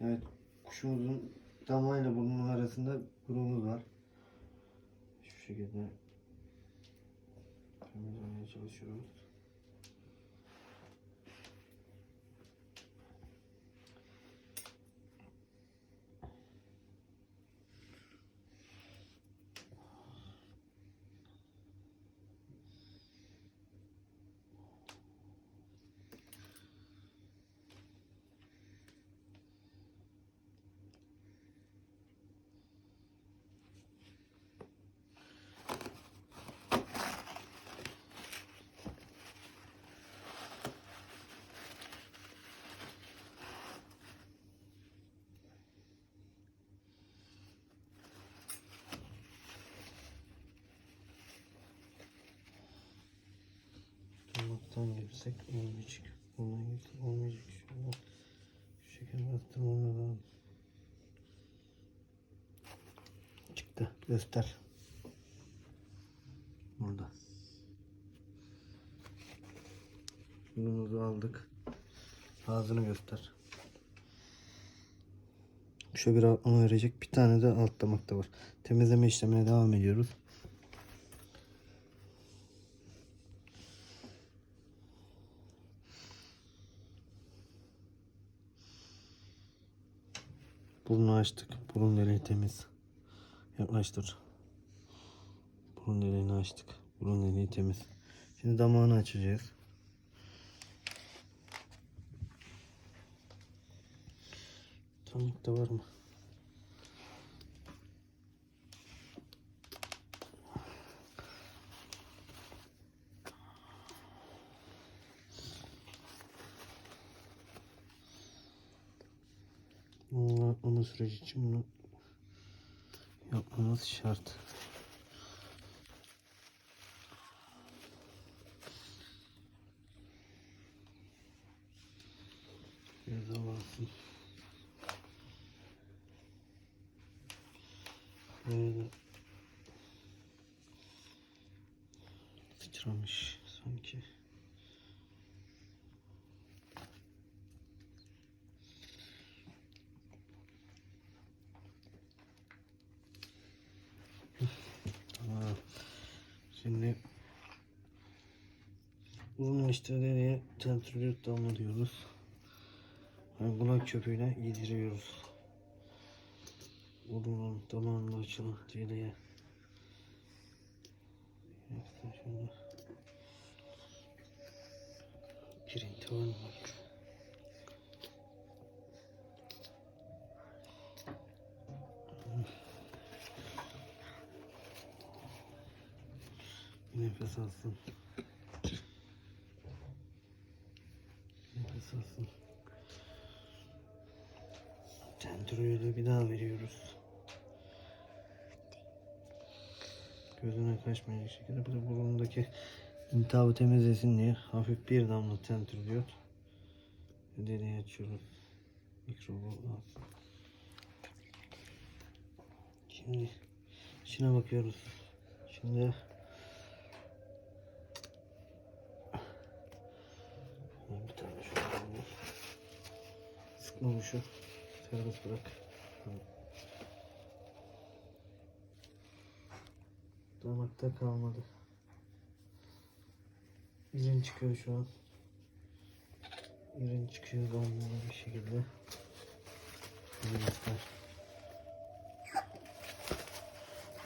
Evet kuşumuzun damağıyla burnunun arasında burumuz var. Şu şekilde temizlemeye çalışıyoruz. Damaktan girsek olmayacak. Bundan girsek olmayacak. Şöyle şu şekilde bastırmamız lazım. Çıktı. Göster. Burada. Burnumuzu aldık. Ağzını göster. Şu bir rahatlama verecek. Bir tane de alt damakta var. Temizleme işlemine devam ediyoruz. Burnu açtık. Burun deliği temiz. Yaklaştır. Burun deliğini açtık. Burun deliği temiz. Şimdi damağını açacağız. Damakta var mı? Yapmamız süreci için bunu yapmamız şart. Biraz havalasın. Böyle sıçramış sanki. Tamam. Şimdi uzun işlerine tentrülüt damlıyoruz. Yani kulak çöpüyle yediriyoruz. Burnunun damağında açılan deliğe. Şöyle. Girinti var Nefes alsın. Nefes alsın. Tentroyu da bir daha veriyoruz. Gözüne kaçmayacak şekilde bir de burnundaki iltihabı temizlesin diye hafif bir damla tentroliyot deliği açıyoruz. Mikrobu alsın. Şimdi içine bakıyoruz. Şimdi bir tane şöyle alalım. Sıkma bu şu. Serbest bırak. Damakta kalmadı. İrin çıkıyor şu an. İrin çıkıyor damlalı bir şekilde. İrin ister.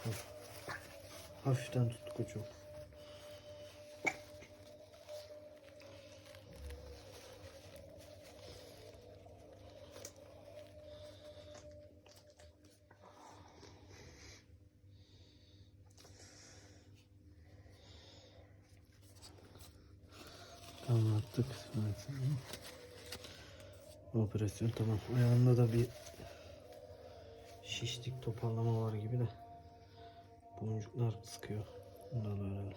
Dur. Hafiften tut Anlattık. Operasyon tamam. Ayağında da bir şişlik toparlama var gibi de boncuklar sıkıyor. Bunları öğrenelim.